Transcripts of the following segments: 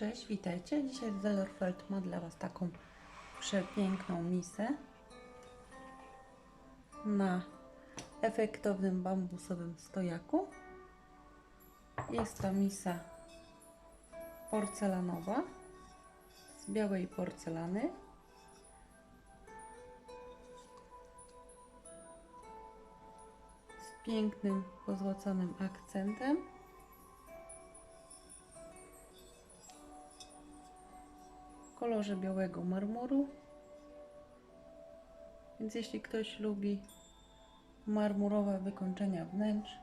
Cześć, witajcie. Dzisiaj Zellerfeld ma dla Was taką przepiękną misę na efektownym bambusowym stojaku. Jest to misa porcelanowa z białej porcelany. Z pięknym, pozłaconym akcentem. Kolorze białego marmuru. Więc jeśli ktoś lubi marmurowe wykończenia wnętrz,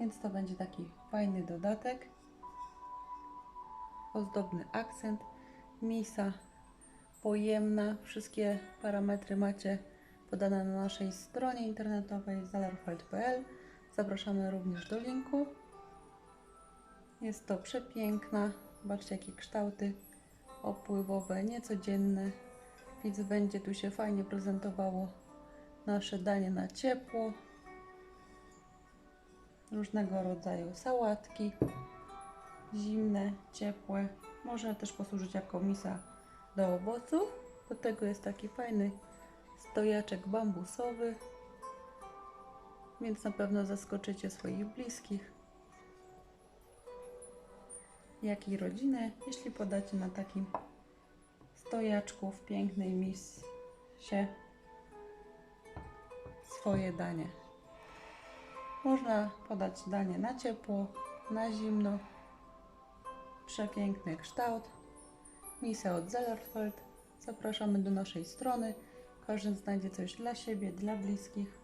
więc to będzie taki fajny dodatek. Ozdobny akcent, misa pojemna. Wszystkie parametry macie podane na naszej stronie internetowej zalarfeld.pl. Zapraszamy również do linku. Jest to przepiękna. Zobaczcie jakie kształty opływowe, niecodzienne, więc będzie tu się fajnie prezentowało nasze danie na ciepło. Różnego rodzaju sałatki, zimne, ciepłe. Można też posłużyć jako misa do owoców. Do tego jest taki fajny stojaczek bambusowy, więc na pewno zaskoczycie swoich bliskich jak i rodzinę, jeśli podacie na takim stojaczku w pięknej misie swoje danie. Można podać danie na ciepło, na zimno. Przepiękny kształt. Misę od Zellerfeld. Zapraszamy do naszej strony. Każdy znajdzie coś dla siebie, dla bliskich.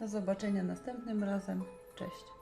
Do zobaczenia następnym razem. Cześć.